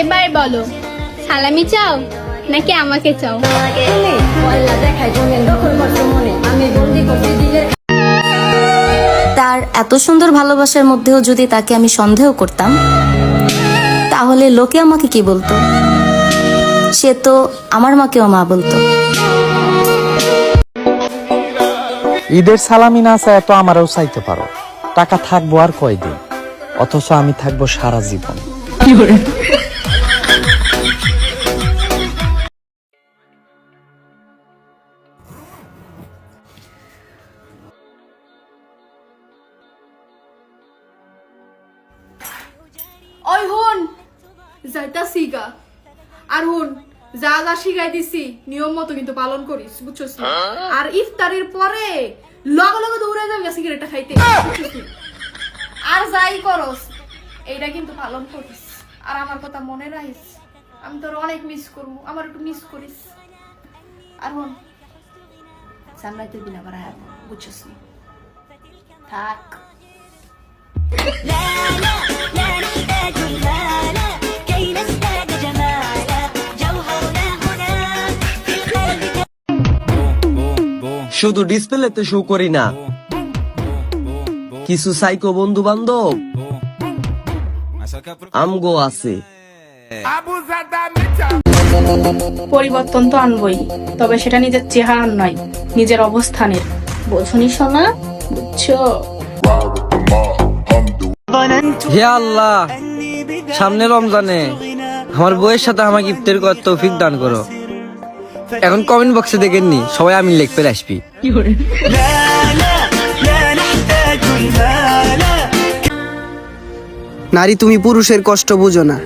এবার বলো সালামি চাও নাকি আমাকে চাও? মনে তার এত সুন্দর ভালোবাসার মধ্যেও যদি তাকে আমি সন্দেহ করতাম তাহলে লোকে আমাকে কি বলতো? সে তো আমার মাকেও মা বলতো। ঈদের সালামি না চায় তো আমারও চাইতে পারো। টাকা থাকব আর কয়দিন? অথচ আমি থাকব সারা জীবন। ওই হুন যাইতা সিগা আর হুন যা যা শিখাই দিছি নিয়ম মতো কিন্তু পালন করিস বুঝছস আর ইফতারের পরে লগে লগে দৌড়ে যাবি সিগারেটটা খাইতে আর যাই করস এইটা কিন্তু পালন করিস। আর আমার কথা মনে রাখিস আমি তোর অনেক মিস করব আমার একটু মিস করিস। আর হুন সামলাইতে দিন আবার বুঝছস থাক। শুধু ডিসপ্লেতে শো করি না। কিছু সাইকো বন্ধু বান্ধব আমগো আছে। পরিবর্তন তো আনবই, তবে সেটা নিজের চেহারার নয়, নিজের অবস্থানের। বোঝনি শোনা বুঝছ? হে আল্লাহ সামনে রমজানে আমার বইয়ের সাথে আমাকে ইফতার করার তৌফিক দান করো। এখন কমেন্ট বক্সে দেখেননি সবাই আমি লিখ পেলে আসবি। নারী তুমি পুরুষের কষ্ট বুঝো না।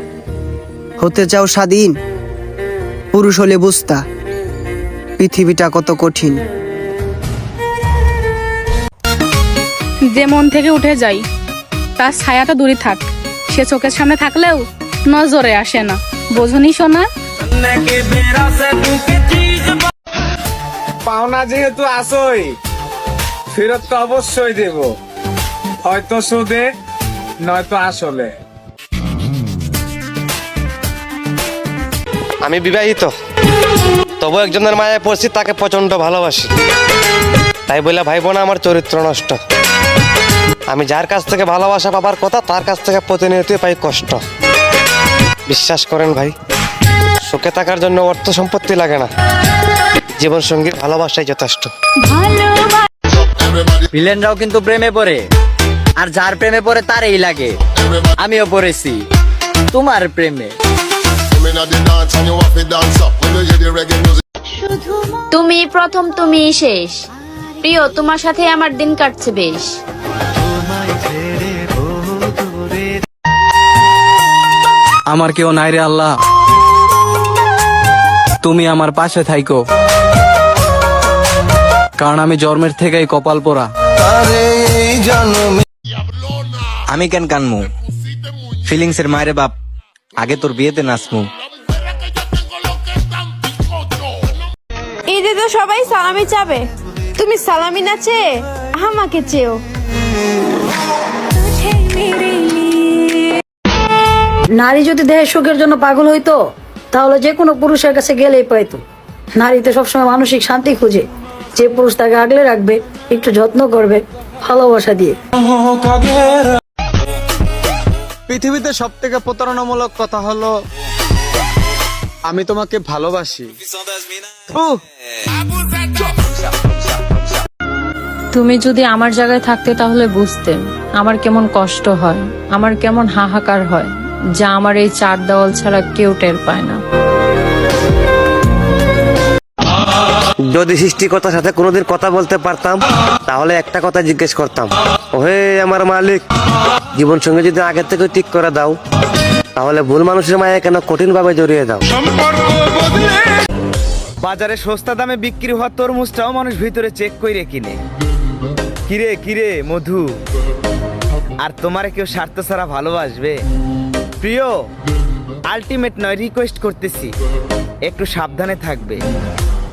হতে চাও স্বাধীন পুরুষ হলে বুঝতা পৃথিবীটা কত কঠিন। যে মন থেকে উঠে যাই তার ছায়াটা দূরে থাক। সে চোখের সামনে থাকলেও নজরে আসে না। বোঝনি শোনা পাওনা যেহেতু আসই ফেরত তো অবশ্যই দেব। হয়তো সুদে নয়তো আসলে। আমি বিবাহিত। তবু একজনের মায়ের পড়ছি তাকে প্রচণ্ড ভালোবাসি। তাই বলে ভাই বোন আমার চরিত্র নষ্ট। আমি যার কাছ থেকে ভালোবাসা পাবার কথা তার কাছ থেকে প্রতিনিয়তই পাই কষ্ট। বিশ্বাস করেন ভাই সুখে থাকার জন্য অর্থ সম্পত্তি লাগে না। জীবন সঙ্গীর ভালোবাসাই যথেষ্ট। ভিলেনরাও কিন্তু প্রেমে পড়ে আর যার প্রেমে পড়ে তারই লাগে। আমিও পড়েছি তোমার প্রেমে। তুমি প্রথম তুমি শেষ। প্রিয় তোমার সাথে আমার দিন কাটছে বেশ। আমার কেউ নাই রে আল্লাহ। তুমি আমার পাশে থাইকো। কারণ আমি জন্মের থেকেই কপাল পোড়া। আমি কেন কানমু? ফিলিংস এর মায়ের বাপ, আগে তোর বিয়েতে নাচমু। ঈদে তো সবাই সালামি চাবে। তুমি সালামি না চেয়ে আমাকে চেয়েও। নারী যদি দেহের সুখের জন্য পাগল হইতো তাহলে যে কোনো পুরুষের কাছে গেলেই পাইতো। নারীতে সবসময় মানসিক শান্তি খুঁজে। যে পুরুষ তাকে আগলে রাখবে একটু যত্ন করবে ভালোবাসা দিয়ে। পৃথিবীতে সব থেকে প্রতারণামূলক কথা হলো আমি তোমাকে ভালোবাসি। তুমি যদি আমার জায়গায় থাকতে তাহলে বুঝতে আমার কেমন কষ্ট হয় আমার কেমন হাহাকার হয়। যা আমার এই চার দেওয়াল ছাড়া কেউ টের পায় না। যদি সৃষ্টিকর্তার সাথে কোনোদিন কথা বলতে পারতাম তাহলে একটা কথা জিজ্ঞেস করতাম। ওহে আমার মালিক জীবন সঙ্গে যদি আগে থেকে ঠিক করে দাও তাহলে ভুল মানুষের মায়া কেন কঠিন ভাবে জড়িয়ে দাও? বাজারে সস্তা দামে বিক্রি হওয়া তরমুজটাও মানুষ ভিতরে চেক করে কিনে। কিরে কিরে মধু? আর তোমারে কেউ স্বার্থ ছাড়া ভালোবাসবে? প্রিয় আলটিমেট নয় রিকোয়েস্ট করতেছি। একটু সাবধানে থাকবে।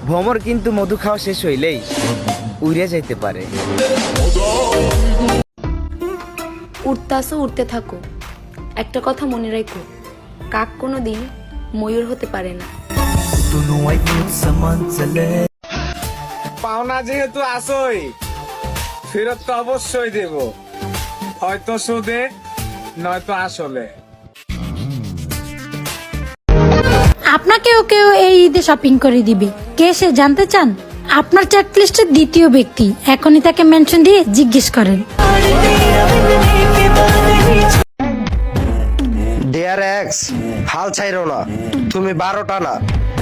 ভ্রমর কিন্তু মধু খাওয়া শেষ হইলেই উড়ে যাইতে পারে। উঠতাসো উঠতে থাকো। একটা কথা মনে রাখো কাক কোনো দিন ময়ূর হতে পারে না। পাওনা যেহেতু আসই ফেরত তো অবশ্যই দেব। হয়তো সুদে নয়তো আসলে। আপনাকেও কেউ এই ঈদে শপিং করে দিবে। কে সে জানতে চান? আপনার চেকলিস্টের দ্বিতীয় ব্যক্তি। এখনই তাকে মেনশন দিয়ে জিজ্ঞেস করেন। ডিয়ার এক্স হাল ছাইরো না। তুমি বারোটা না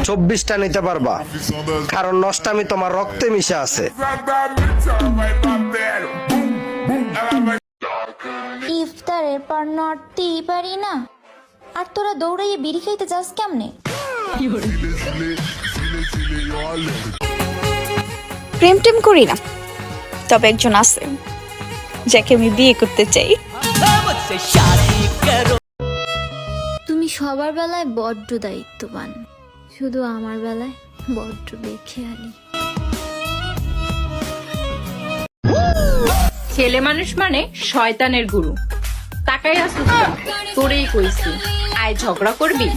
চব্বিশটা নিতে পারবা। কারণ নষ্টামি তোমার রক্তে মিশে আছে। ইফতারের পর নড়তেই পারি না। আর তোরা দৌড়াইয়ে বিড়ি খাইতে যাস কেমনে? প্রেম টেম করি না তবে একজন আছে যাকে আমি বিয়ে করতে চাই। তুমি সবার বেলায় বড্ড দায়িত্ববান। শুধু আমার বেলায় বড্ড বেখেয়ালি। ছেলে মানুষ মানে শয়তানের গুরু। তাকাই আসুস? তোরেই কইছি আয় ঝগড়া করবি?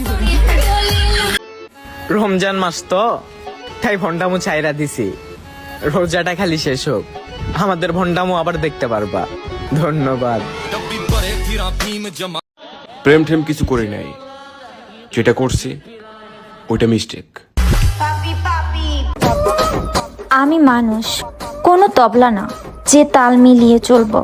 রমজান মাস তো তাই ভন্ডামু চাইরা দিছি। রোজাটা খালি শেষ হোক। আমাদের ভন্ডামু আবার দেখতে পারবা। ধন্যবাদ। প্রেম ঠেম কিছু করি নাই। যেটা করছি ওইটা মিস্টেক আমি মানুষ কোনো তবলা না যে তাল মিলিয়ে চলবো।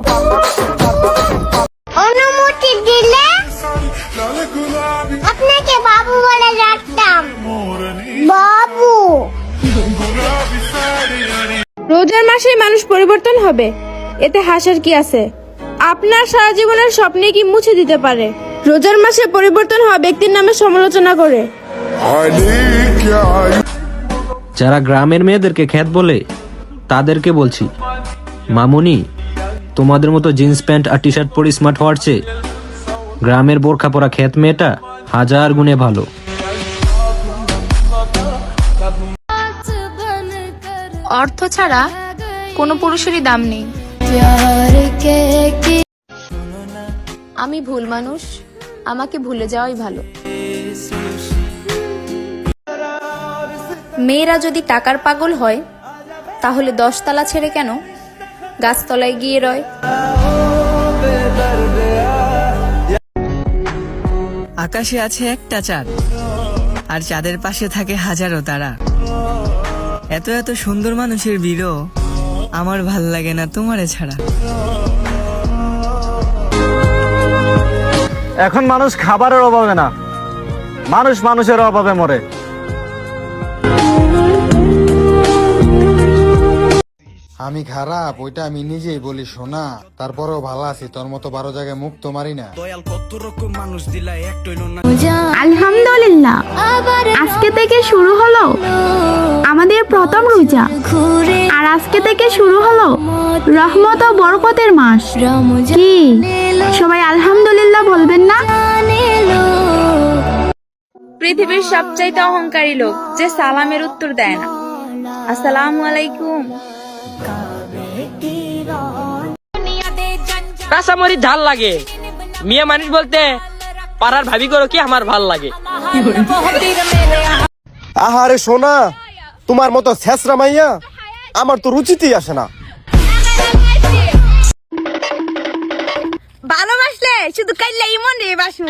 রোজার মাসে মানুষ পরিবর্তন হবে। এতে হাসার কি আছে? আপনার সারা জীবনের স্বপ্নে কি মুছে দিতে পারে? রোজার মাসে পরিবর্তন হওয়া ব্যক্তির নামে সমালোচনা করে। যারা গ্রামের মেয়েদেরকে খ্যাত বলে, তাদেরকে বলছি, মামুনি, তোমাদের মতো জিন্স প্যান্ট আর টি শার্ট পরে স্মার্ট হওয়ার চেয়ে, গ্রামের বোরখা পরা খ্যাত মেয়েটা হাজার গুণে ভালো। অর্থ ছাড়া কোনো পুরুষেরই দাম নেই। আমি ভুল মানুষ, আমাকে ভুলে যাওয়াই ভালো। মেয়েরা যদি টাকার পাগল হয়, তাহলে দশতলা ছেড়ে কেন গাছতলায় গিয়ে রয়? আকাশে আছে একটা চাঁদ, আর চাঁদের পাশে থাকে হাজারো তারা। এত এত সুন্দর মানুষের বিরো আমার ভালো লাগে না তোমারে ছাড়া। এখন মানুষ খাবারের অভাবে না। মানুষ মানুষের অভাবে মরে। আমি খারাপ ওইটা আমি নিজেই বলি শোনা তারপরেও ভালো আছি তোর মতো বারো জায়গায় মুখ তো মারি না। আলহামদুলিল্লাহ। আজকে থেকে শুরু হলো আমাদের প্রথম রোজা। আর আজকে থেকে শুরু হলো রহমত ও বরকতের মাস। কি? সবাই আলহামদুলিল্লাহ বলবেন না? পৃথিবীর সবচাইতে অহংকারী লোক যে সালামের উত্তর দেয় না। আসসালামু আলাইকুম। কাঁচামরি ঝাল লাগে। মিয়া মানুষ বলতে পাড়ার ভাবি করো কি আমার ভালো লাগে। আহারে সোনা তোমার মতো শেষরা মাইয়া আমার তো রুচিতেই আসে না। ভালোবাসলে শুধু কাইলে ইমন রে বাসু।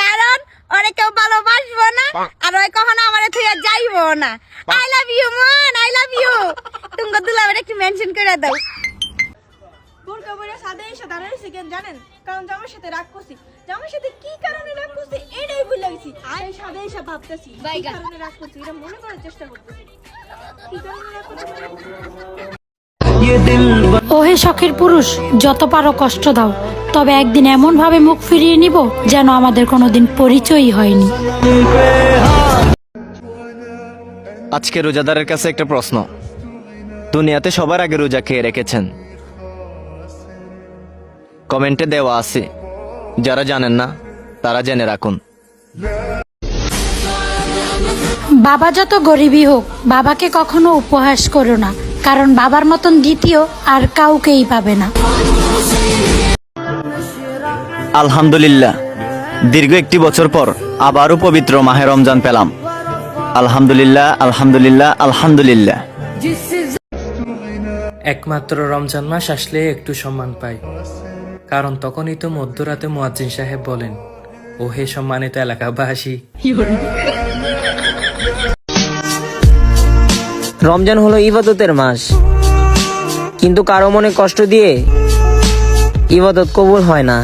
কারণ ওরে কেউ ভালোবাসবো না আর ওই কখনো আমার থুয়া যাইবো না। আই লাভ ইউ মন আই লাভ ইউ তুমি দুলাবের একটু মেনশন করে দাও। বোরকা বইরা সাদা এসে জানেন? কারণ জামার সাথে রাগ করছি। জামার সাথে কি কারণে রাগ করছি? এটাই ভুলে গেছি। সেই সাদা এসে ভাবতেছি কি কারণে রাগ করছি? এটা মনে করার চেষ্টা করতেছি। কি কারণে রাগ করছি ওহে শখের পুরুষ যত পারো কষ্ট দাও। তবে একদিন এমন ভাবে মুখ ফিরিয়ে নিব যেন আমাদের কোনোদিন পরিচয়ই হয়নি। আজকে রোজাদারের কাছে একটা প্রশ্ন। দুনিয়াতে সবার আগে রোজা খেয়ে রেখেছেন। কমেন্টে দেওয়া আছে। যারা জানেন না তারা জেনে রাখুন। বাবা যত গরিবই হোক বাবাকে কখনো উপহাস করো না কারণ বাবার মতন দ্বিতীয় আর কাউকেই পাবে না। আলহামদুলিল্লাহ দীর্ঘ একটি বছর পর আবারও পবিত্র মাহে রমজান পেলাম। আলহামদুলিল্লাহ আলহামদুলিল্লাহ আলহামদুলিল্লাহ। একমাত্র রমজান মাস আসলে একটু সম্মান পাই। কারণ তখনই তো মধ্যরাতে মোয়াজিন সাহেব বলেন ও হে সম্মানিত এলাকাবাসী। রমজান হলো ইবাদতের মাস। কিন্তু কারও মনে কষ্ট দিয়ে ইবাদত কবুল হয় না।